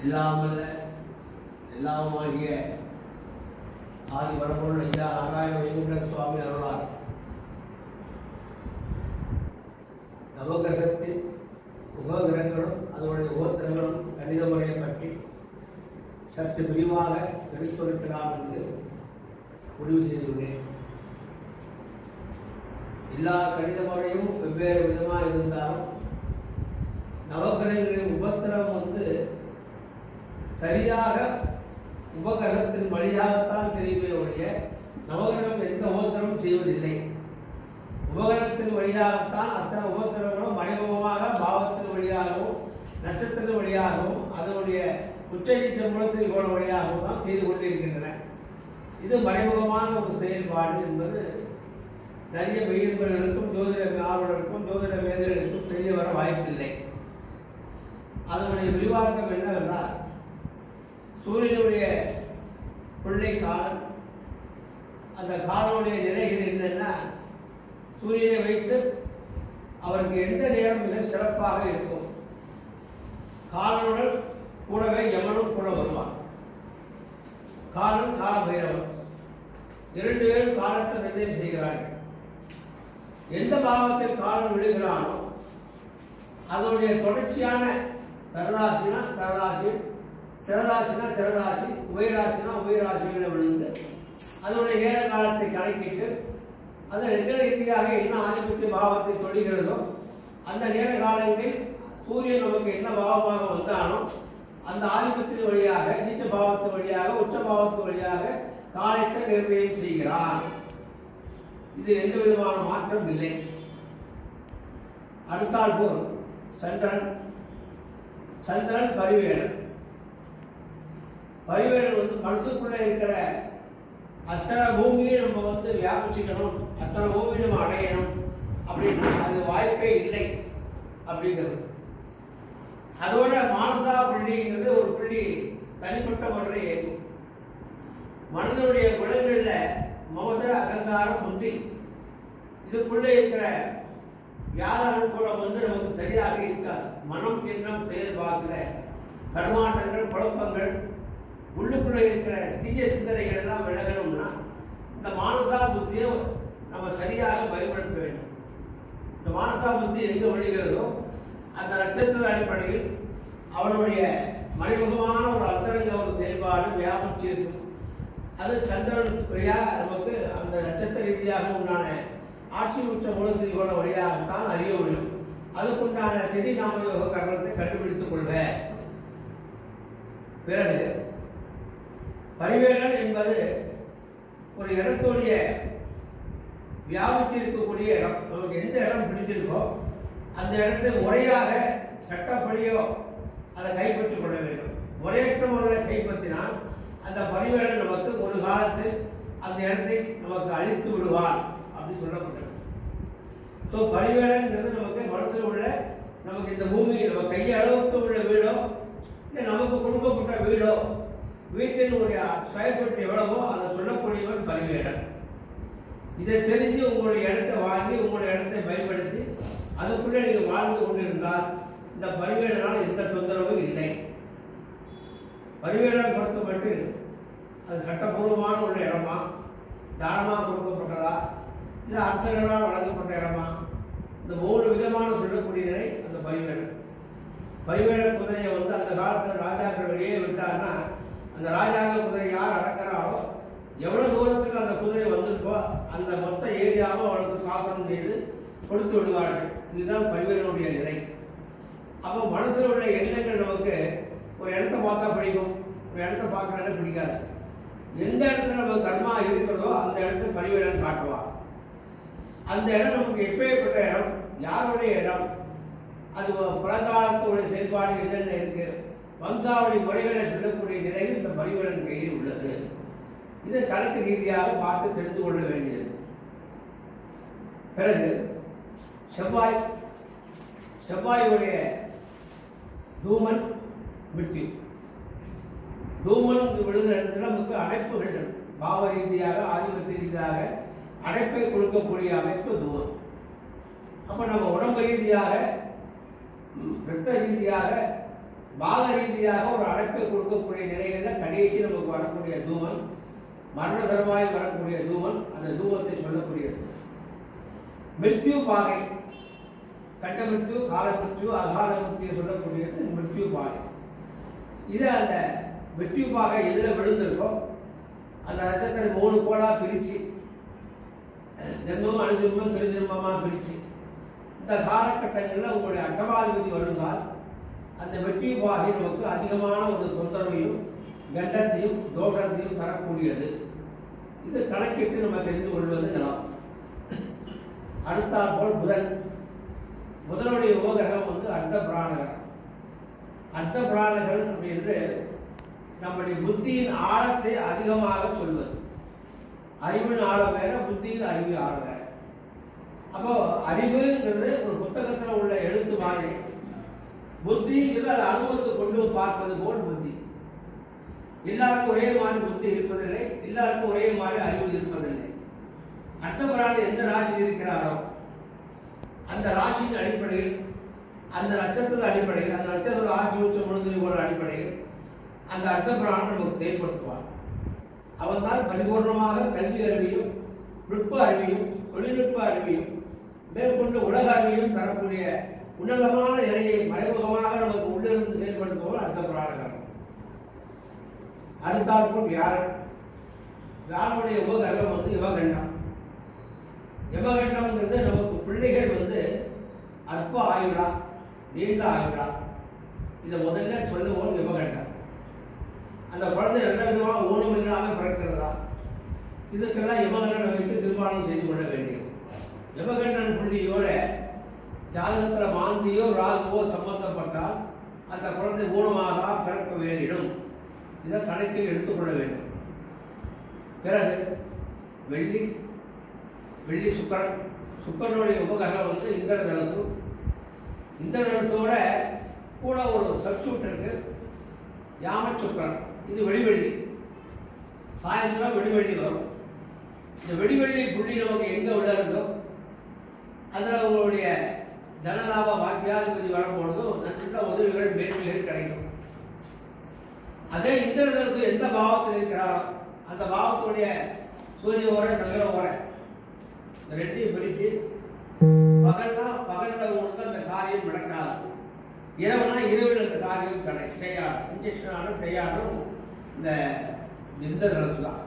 இல்லாமல் எல்லாமாகிய ஆதி வரம்பொருள் ஐயா நாராயண வைகுண்ட சுவாமி அருளார். நவகிரகத்தில் உபகிரகங்களும் அதனுடைய உபத்திரங்களும் கணித முறையை பற்றி சற்று விரிவாக எடுத்துரைக்கலாம் என்று முடிவு செய்துள்ளேன். எல்லா கணித முறையும் வெவ்வேறு விதமாக இருந்தாலும் நவகிரகங்களின் உபத்திரவம் வந்து சரியாக உபகிரகத்தின் வழியாகத்தான் தெரியுமே ஒழிய நவகிரகம் எந்த உபத்திரமும் செய்வதில்லை. உபகிரகத்தின் வழியாகத்தான் அத்தனை உபத்திரங்களும் மறைமுகமாக பாவத்தின் வழியாகவும் நட்சத்திரத்தின் வழியாகவும் அதனுடைய உச்சநீச்ச மூலத்தின் கோண வழியாகவும் தான் செய்து கொண்டிருக்கின்றன இது மறைமுகமான ஒரு செயல்பாடு என்பது நிறைய மெய்யன்பர்களுக்கும் ஜோதிட ஆர்வலருக்கும் ஜோதிட மேதைகளுக்கும் தெரிய வர வாய்ப்பில்லை. அதனுடைய விரிவாக்கம் என்னவென்றால் சூரியனுடைய பிள்ளை காலம். அந்த காலனுடைய நிலைகள் என்னன்னா சூரியனை வைத்து அவருக்கு எந்த நேரம் மிக சிறப்பாக இருக்கும். காலனுடன் கூடவே எவனும் கூட வருவான் காலம் கால பைரவன் இரண்டு பேரும் காலத்தை நிர்ணயம் செய்கிறார்கள். எந்த பாவத்தில் காலம் விழுகிறானோ அதனுடைய தொடர்ச்சியான சரதாசினா சரதாசி சிரதாசினா சிறராசி உயராசினா உயராசிகளை விழுந்து அதனுடைய நேர காலத்தை கணக்கிட்டு அது எந்த ரீதியாக என்ன ஆதிபத்திய பாவத்தை சொல்லுகிறதோ அந்த நேர காலங்களில் சூரியன் நமக்கு என்ன பாவமாக வந்தானோ அந்த ஆதிபத்தின் வழியாக நீச்ச பாவத்தின் வழியாக உச்ச பாவத்தின் வழியாக காலத்தை நிர்ணயம் செய்கிறார். இது எந்த விதமான மாற்றம் இல்லை. அடுத்தால் போல் சந்திரன் சந்திரன் பரிவேணன் பரிவேணன் வந்து மனசுக்குள்ளே இருக்கிற அத்தனை பூமியை நம்ம வந்து வியாபிச்சுக்கணும் அத்தனை பூமியை நம்ம அடையணும். அப்படின்னா அது வாய்ப்பே இல்லை அப்படிங்கிறது. அதோட மானசா புள்ளிங்கிறது ஒரு புள்ளி தனிப்பட்ட முறையில் இயங்கும் மனதனுடைய குழந்தைகளில் மமத அகங்காரம் முந்தி இதுக்குள்ளே இருக்கிற யார் அனுகூலம் வந்து நமக்கு சரியாக இருக்காது. மனம் எண்ணம் செயல்பாடுல தடுமாற்றங்கள் குழப்பங்கள் உள்ளுக்குள்ள இருக்கிற தீய சிந்தனைகள் எல்லாம் விலகணும்னா இந்த மானசா புத்தியை நம்ம சரியாக பயன்படுத்த வேண்டும். இந்த மானசா புத்தி எங்கே ஒழிகிறதோ அந்த நட்சத்திர அடிப்படையில் அவனுடைய மறைமுகமான ஒரு அந்தரங்க ஒரு செயல்பாடு வியாபிச்சு இருக்கும் அது சந்திரன் நமக்கு அந்த நட்சத்திர ரீதியாக உண்டான ஆட்சி உச்ச மூலத்திரிகோண வழியாகத்தான் அறிய முடியும். அதுக்குண்டான திதி நாமயோக கரணத்தை கண்டுபிடித்துக் கொள்க. பிறகு பரிவேடன் என்பது ஒரு இடத்துடைய வியாபித்து இருக்கக்கூடிய இடம். நமக்கு எந்த இடம் பிடிச்சிருக்கோ அந்த இடத்தை முறையாக சட்டப்படியோ அதை கைப்பற்றிக் கொள்ள வேண்டும். முறையற்ற முறையில் கைப்பற்றினால் அந்த பரிவேடன் நமக்கு ஒரு காலத்தில் அந்த இடத்தை நமக்கு அழித்து விடுவான் அப்படின்னு சொல்லப்பட்டது ஸோ பரிவேடங்கிறது நமக்கு மனசில் உள்ள நமக்கு இந்த பூமி நம்ம கையளவுக்கு உள்ள வீடோ இல்லை நமக்கு கொடுக்கப்பட்ட வீடோ வீட்டினுடைய ஸ்கொயர் ஃபீட் எவ்வளவோ அதை சொல்லக்கூடியவன் பரிவேடன். இதை தெரிஞ்சு உங்களுடைய இடத்தை வாங்கி உங்களுடைய இடத்தை பயன்படுத்தி அதுக்குள்ளே நீங்கள் வாழ்ந்து கொண்டிருந்தால் இந்த பரிவேடனால் எந்த தொந்தரவும் இல்லை. பரிவேடன் பொறுத்த மட்டும் அது சட்டபூர்வமான உள்ள இடமா தானமாக கொடுக்கப்பட்டதா இல்லை அரசர்களால் வழங்கப்பட்ட இடமா இந்த மூணு விதமான சொல்லக்கூடிய நிலை அந்த பரிவேடன் பரிவேடன் குதிரையை வந்து அந்த காலத்தில் ராஜாக்கள் வெளியே விட்டார்னா அந்த ராஜாங்க குதிரை யார் அடக்கிறாரோ எவ்வளவு தூரத்துக்கு அந்த குதிரை வந்திருக்கோ அந்த மொத்த ஏரியாவும் அவனுக்கு சாசனம் செய்து கொடுத்து விடுவார்கள். இதுதான் பரிவேடனுடைய நிலை. அப்போ மனசில் உள்ள எண்ணங்கள் நமக்கு ஒரு இடத்த பார்த்தா பிடிக்கும் ஒரு இடத்த பார்க்கறதுல பிடிக்காது. எந்த இடத்துல நம்ம கர்மா இருக்கிறதோ அந்த இடத்த பரிவேடன் காட்டுவான் அந்த இடம் நமக்கு எப்பேற்பட்ட இடம்? யாருடைய இடம்? அது பழங்காலத்துடைய செயல்பாடு என்னென்ன இருக்கு? வங்காவளி முறைகளை சொல்லக்கூடிய நிலையில் இந்த பரிவேடன் கையில் உள்ளது. இதை கணக்கு ரீதியாக பார்த்து தெரிந்து கொள்ள வேண்டியது. பிறகு செவ்வாய் செவ்வாயுடைய தூமன் மிட்டி. தூமனுக்கு விழுகிற இடத்துல நமக்கு அழைப்புகள் பாவ ரீதியாக ஆதிபத்திய ரீதியாக அடைப்பை கொடுக்கக்கூடிய அமைப்பு தூரம் அப்ப நம்ம உடம்பு ரீதியாக ரத்த ரீதியாக பாக ரீதியாக ஒரு அடைப்பை கொடுக்கக்கூடிய நிலைகளில் கடைசி நமக்கு வரக்கூடிய தூமன் மரண தருவாய் வரக்கூடிய தூமன் அந்த தூமத்தை சொல்லக்கூடியது. மிருத்யு பாகை கட்ட மிருத்யு கால மிருத்யு அகால மிருத்யு சொல்லக்கூடியது மிருத்யு பாகை. இதை அந்த மிருத்யு பாகை எதில் விழுந்திருக்கோ அந்த ரத்தத்தை மூணு கோலாக பிரித்து ஜென்மம் அணுஜென்மம் திருஜென்மமாக பிரித்து இந்த காலகட்டங்களில் உங்களுடைய அட்டவாதிபதி வருங்கால் அந்த வெற்றி பாகை நமக்கு அதிகமான ஒரு தொந்தரவையும் கண்டத்தையும் தோஷத்தையும் தரக்கூடியது. இது கணக்கிட்டு நம்ம தெரிந்து கொள்வது நலம். அடுத்தாற்போல் புதன். புதனுடைய உபகிரகம் வந்து அர்த்த பிராணகரம் அர்த்த பிராணகரம் அப்படின்றது நம்முடைய புத்தியின் ஆழத்தை அதிகமாக சொல்வது. அறிவின் ஆழம் வேற புத்தியில் அறிவு ஆழம். வேற அப்போ அறிவுங்கிறது ஒரு புத்தகத்தில் உள்ள எழுத்து மாதிரி. புத்திங்கிறது அது அனுபவத்தை கொண்டு வந்து பார்ப்பது போல் புத்தி. எல்லாருக்கும் ஒரே மாதிரி புத்தி இருப்பதில்லை எல்லாருக்கும் ஒரே மாதிரி அறிவு இருப்பதில்லை. அர்த்தபராத எந்த ராசியில் இருக்கிறாரோ அந்த ராசியின் அடிப்படையில் அந்த நட்சத்திரத்தின் அடிப்படையில் அந்த நட்சத்திர ஆட்சி உச்ச முழுதுகளோட அடிப்படையில் அந்த அர்த்தபுராணம் நமக்கு செயல்படுத்துவார். அவர்தான் பரிபூர்ணமாக கல்வி அறிவியும் நுட்ப அறிவியும் தொழில்நுட்ப அறிவியும் மேற்கொண்டு உலக அறிவியும் தரக்கூடிய உன்னதமான நிலையை மறைமுகமாக நமக்கு உள்ளிருந்து செயல்படுத்துவோம் அடுத்த புராணகாரம் அடுத்தாற்போல் வியாழன் வியாழனுடைய உபகரணம் வந்து யுவகண்டம் யுவகண்டம்ங்கிறது நமக்கு பிள்ளைகள் வந்து அற்ப ஆயுடா நீண்ட ஆயுடா இதை முதல்ல சொல்லுவோம் யுவகண்டம் அந்த குழந்தை ரெண்டு விதமாக ஊனம் பிறக்கிறதா? இதுக்கெல்லாம் யமகண்டன் வைத்து திருமணம் செய்து கொள்ள வேண்டியது யமகண்டன் புள்ளியோட ஜாதகத்தில் மாந்தியோ ராகுவோ சம்பந்தப்பட்டால் அந்த குழந்தை ஊனமாக பிறக்க வேண்டும். இதை கணக்கில் எடுத்துக்கொள்ள வேண்டும். பிறகு வெள்ளி வெள்ளி சுக்கரன். சுக்கரனுடைய உபகரணம் வந்து இந்திர தனசு இந்திர தனசோட கூட ஒரு சப்ஸ்டியூட் இருக்கு. யாம சுக்கரன். இது வெளிவெள்ளி சாயந்தரம் வெளிவெள்ளி வரும். இந்த வெடிவெள்ளி புள்ளி நமக்கு எங்க விழுறதோ அதில் உங்களுடைய தனலாப வாக்கியாதிபதி வரும்பொழுதும் நல்ல உதவிகள் மேன்மைகள் கிடைக்கும். அதே இந்திரதனுக்கு எந்த பாவத்தில் இருக்கிறாரோ அந்த பாவத்துடைய சூரிய ஓரை சந்திர ஓரை இந்த ரெண்டையும் பிரித்து பகல்னா பகல்ல உங்களுக்கு அந்த காரியம் நடக்காது. இரவுனா இரவில் அந்த காரியம் தடை செய்யாது இன்ஜெக்ஷன் ஆனும் இந்த இந்த தான்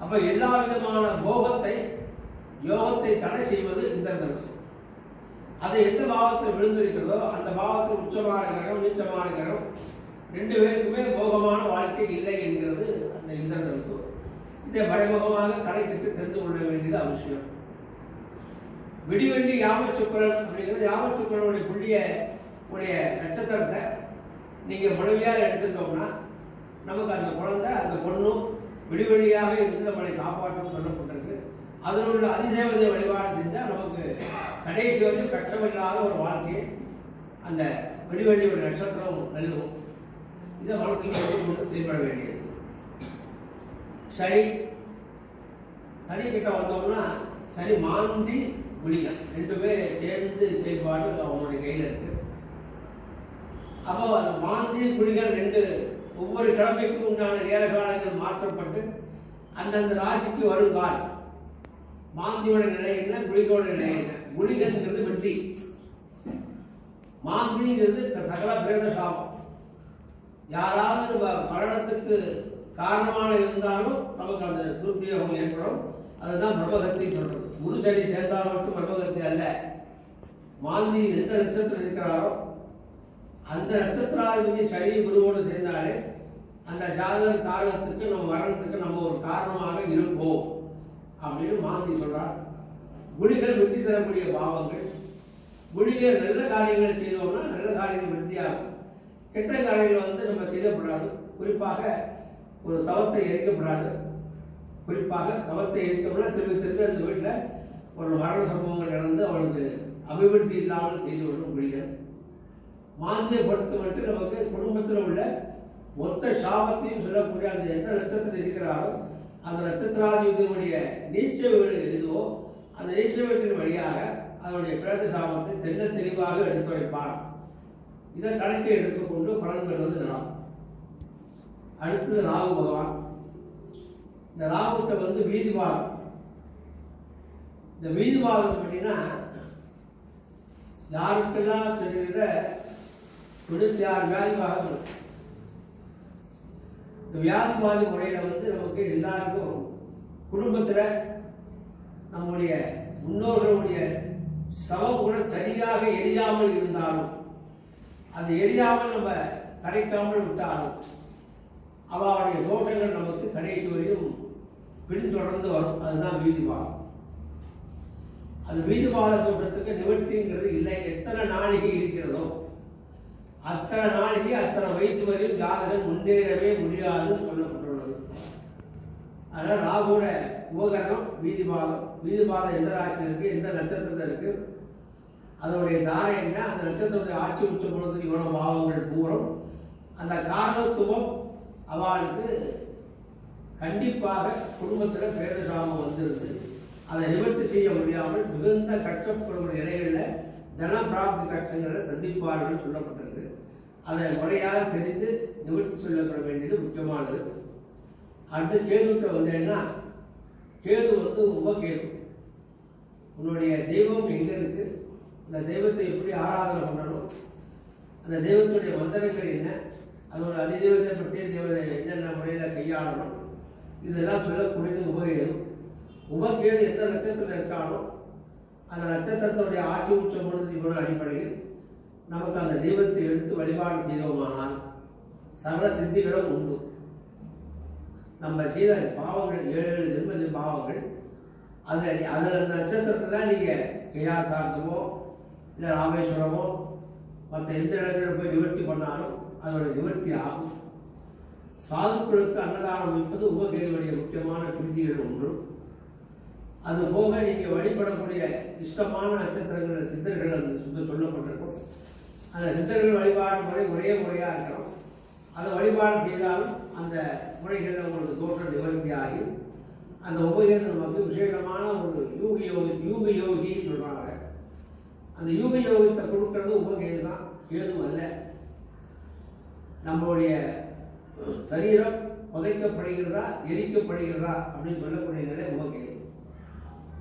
அப்ப எல்லா விதமான போகத்தை யோகத்தை தடை செய்வது இந்த தனுசு அது எந்த பாவத்தில் விழுந்திருக்கிறதோ அந்த பாவத்தில் உச்சமான கிரகம் நீச்சமான கிரகம் ரெண்டு பேருக்குமே போகமான வாழ்க்கை இல்லை என்கிறது அந்த இந்த தனுசு இதை மறைமுகமாக கணக்கிட்டு தெரிந்து கொள்ள வேண்டியது அவசியம். விடிவெள்ளி யாம சுக்கரன் அப்படிங்கிறது யாம சுக்கரனுடைய புள்ளிய உடைய நட்சத்திரத்தை நீங்கள் முழுமையாக எடுத்துட்டோம்னா நமக்கு அந்த குழந்தை அந்த பொண்ணும் விடிவெளியாக இருந்து நம்மளை காப்பாற்றும் சொல்லப்பட்டிருக்கு. அதனுடைய அதிதேவதை வழிபாடு செஞ்சால் நமக்கு கடைசி வரைக்கும் கஷ்டமில்லாத ஒரு வாழ்க்கையை அந்த விடிவெளியோட நட்சத்திரம் நல்கும். இந்த வாழ்க்கையில் செயல்பட வேண்டியது. சனி சனி கிட்ட வந்தோம்னா சனி மாந்தி குளிகள் ரெண்டுமே சேர்ந்து செயல்பாடு அவங்களுடைய கையில் இருக்கு. அப்போ அந்த மாந்தி குளிகள் ரெண்டு ஒவ்வொரு கிழமைக்கும் உண்டான நேர காலங்கள் மாற்றப்பட்டு அந்தந்த ராசிக்கு வரும் கால் மாந்தியோட நிலை என்ன குளிகளோட நிலை என்ன? குளிகள்ங்கிறது வெற்றி. மாந்திங்கிறது சகல பிரேத சாபம். யாராவது வ- மரணத்துக்கு காரணமாக இருந்தாலும் நமக்கு அந்த துர்பிரயோகம் ஏற்படும். அதுதான் பிரபகத்தை சொல்றது. குரு சனி சேர்ந்தால் மட்டும் பிரபகத்தை அல்ல. மாந்தி எந்த நட்சத்திரம் இருக்கிறாரோ அந்த நட்சத்திராதிபதி சனி குருவோடு சேர்ந்தாலே அந்த ஜாதக காரணத்துக்கு நம்ம மரணத்துக்கு நம்ம ஒரு காரணமாக இருப்போம். அப்படின்னு மாந்தி சொல்றார். குடிகள் வெற்றி தரக்கூடிய பாவங்கள். குடிகள் நல்ல காரியங்கள் செய்தோம்னா நல்ல காரியங்கள் வெற்றியாகும் கெட்ட காரியங்கள் வந்து நம்ம செய்யப்படாது. குறிப்பாக ஒரு சவத்தை எரிக்கப்படாது. குறிப்பாக சவத்தை எரிக்கணும்னா திரும்பி திரும்பி அந்த வீட்டில் ஒரு மரண சம்பவங்கள் நடந்து அவளுக்கு அபிவிருத்தி இல்லாமல் செய்து கொள்ளும் குடிகள் மாந்திய பொறுத்த மட்டும் நமக்கு குடும்பத்தில் உள்ள மொத்த சாபத்தையும் சொல்லக்கூடிய அந்த எந்த நட்சத்திரம் இருக்கிறாரோ அந்த நட்சத்திராதிபதியினுடைய நீச்ச வீடு எதுவோ அந்த நீச்ச வீட்டின் வழியாக அதனுடைய பிறந்த சாபத்தை தெல்ல தெளிவாக எடுத்துரைப்பான் இதை கணக்கில் எடுத்துக்கொண்டு பலன் பெறுவது நலம். அடுத்தது ராகு பகவான். இந்த ராகுட்ட வந்து வீதிவாதம் இந்த வீதிவாதம் அப்படின்னா யாருக்கெல்லாம் சொல்லுகிற தொண்ணூத்தி யார் வியாதிவாதம் இந்த வியாதிவாதி முறையில் வந்து நமக்கு எல்லாருக்கும் குடும்பத்தில் நம்முடைய முன்னோர்களுடைய சவம் கூட சரியாக எரியாமல் இருந்தாலும் அது எரியாமல் நம்ம கரைக்காமல் விட்டாலும் அவளுடைய தோஷங்கள் நமக்கு கடைசி வரையும் பின்தொடர்ந்து வரும். அதுதான் வீதிவாதம் அது வீதிவாத தோஷத்துக்கு நிவர்த்திங்கிறது இல்லை. எத்தனை நாளிகை இருக்கிறதோ அத்தனை நாளைக்கு அத்தனை வயசு வரையும் ஜாதகம் முன்னேறவே முடியாதுன்னு சொல்லப்பட்டுள்ளது. அதனால் ராகுவோட உபகரணம் வீதிபாதம் வீதிபாதம் எந்த ராசியில் இருக்கு எந்த நட்சத்திரத்தில் இருக்கு? அதனுடைய தாரை என்ன? அந்த நட்சத்திரத்துடைய ஆட்சி உச்ச பொழுது இவ்வளோ பாவங்கள் பூரம். அந்த காரணத்துவம் அவளுக்கு கண்டிப்பாக குடும்பத்தில் பேரசாமம் வந்திருந்து அதை நிவர்த்தி செய்ய முடியாமல் மிகுந்த கஷ்டப்படுற நிலைகளில் தன பிராப்தி கஷ்டங்களை சந்திப்பார்கள் சொல்லப்பட்டது அதை முறையாக தெரிந்து நிவர்த்தி சொல்லப்பட வேண்டியது முக்கியமானது. அடுத்து கேதுட்ட வந்தேன்னா கேது வந்து உபகேது உன்னுடைய தெய்வம் எங்க இருக்கு? அந்த தெய்வத்தை எப்படி ஆராதனை பண்ணணும்? அந்த தெய்வத்துடைய மந்திரங்கள் என்ன? அதோட அதிதெய்வத்தை பிரத்யேக தெய்வத்தை என்னென்ன முறையில் கையாளணும்? இதெல்லாம் சொல்லக்கூடியது உபகேது உபகேது எந்த நட்சத்திரத்தில் இருக்கானோ அந்த நட்சத்திரத்துடைய ஆட்சி உச்சம் பொழுது இவர்கள் அடிப்படையில். நமக்கு அந்த தெய்வத்தை எடுத்து வழிபாடு செய்தோமானால் சகல சித்திகளும் உண்டு. நம்ம செய்த பாவங்கள் ஏழு ஏழு ஜென்ம பாவங்கள் அதில் அதில் அந்த நட்சத்திரத்தில் நீங்கள் கையாசார்த்தமோ இல்லை ராமேஸ்வரமோ மற்ற எந்த இடங்களில் போய் நிவர்த்தி பண்ணாலும் அதோட நிவர்த்தி ஆகும். சாதுக்களுக்கு அன்னதானம் என்பது உபகேதுடைய முக்கியமான பிரிதிகள் ஒன்று. அது போக நீங்கள் வழிபடக்கூடிய இஷ்டமான நட்சத்திரங்கள் சித்தர்கள் அந்த சுத்த சொல்லப்பட்டிருக்கும். அந்த சித்தர்கள் வழிபாடு முறை ஒரே முறையாக இருக்கிறோம் அதை வழிபாடு செய்தாலும் அந்த முறைகளில் உங்களுக்கு தோற்றம் நிவர்த்தி ஆகி அந்த உபகேதம் நமக்கு விசேஷமான ஒரு யூக யோகி யூக யோகின்னு சொல்கிறாங்க அந்த யூக யோகத்தை கொடுக்கறது உபகேது தான் ஏதும் அல்ல. நம்மளுடைய சரீரம் புதைக்கப்படுகிறதா எரிக்கப்படுகிறதா அப்படின்னு சொல்லக்கூடிய நிலை உபகேது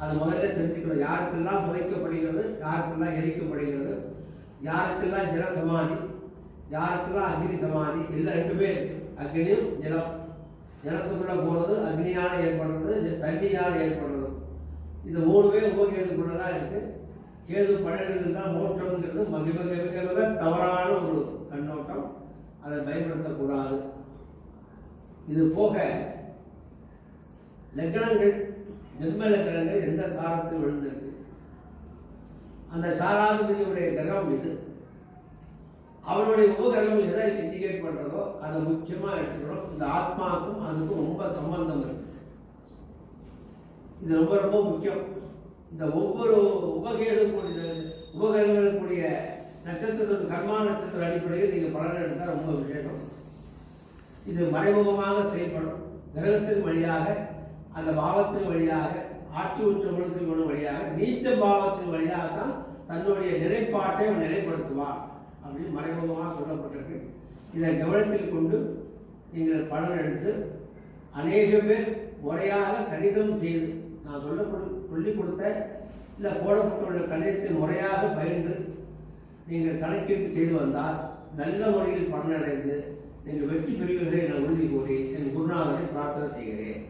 அது முதல்ல தெரிஞ்சுக்கணும். யாருக்கெல்லாம் புதைக்கப்படுகிறது யாருக்கெல்லாம் எரிக்கப்படுகிறது யாருக்கெல்லாம் ஜல சமாதி யாருக்கெல்லாம் அக்னி சமாதி எல்லாம் ரெண்டு பேர் அக்னியும் ஜலம். ஜலத்துக்குள்ளே போகிறது அக்னியால் ஏற்படுறது தண்ணியால் ஏற்படுறது. இது மூணுமே உபகேதுக்குள்ளதான் இருக்குது கேது பன்னெண்டு தான் மோற்றம்ங்கிறது மிக மிக மிக மிக தவறான ஒரு கண்ணோட்டம். அதை பயன்படுத்தக்கூடாது. இது போக லக்னங்கள் ஜென்ம லக்னங்கள் எந்த சாரத்தில் விழுந்திருக்கு? அந்த சாராதிபதியுடைய கிரகம் இது அவருடைய உபகிரகம் எதை இண்டிகேட் பண்றதோ அதை முக்கியமா எடுத்துக்கிறோம் இந்த ஆத்மாவுக்கும் அதுக்கும் ரொம்ப சம்பந்தம் இருக்கு. இது ரொம்ப ரொம்ப முக்கியம். இந்த ஒவ்வொரு உபகேதக்கூடிய உபகிரகங்களுக்குரிய நட்சத்திரத்தின் கர்மா நட்சத்திர அடிப்படையில் நீங்கள் பலன் எடுத்தால் ரொம்ப விசேஷம். இது மறைமுகமாக செயல்படும் கிரகத்தின் வழியாக அந்த பாவத்தின் வழியாக ஆட்சி உச்ச வழியாக நீச்ச பாவத்தின் வழியாக தான் தன்னுடைய நிலைப்பாட்டை அவன் நிலைப்படுத்துவான் அப்படின்னு மறைமுகமாக சொல்லப்பட்டிருக்கு. இதை கவனத்தில் கொண்டு நீங்கள் பலன் எடுத்து அநேக பேர் முறையாக கணிதம் செய்து நான் சொல்ல சொல்லிக் கொடுத்த இல்லை போடப்பட்டுள்ள கணிதத்தை முறையாக பயின்று நீங்கள் கணக்கீட்டு செய்து வந்தால் நல்ல முறையில் பலனடைந்து நீங்கள் வெற்றி பெறுவீர்கள் என உறுதி கூறி என் குருநாதனை பிரார்த்தனை செய்கிறேன்.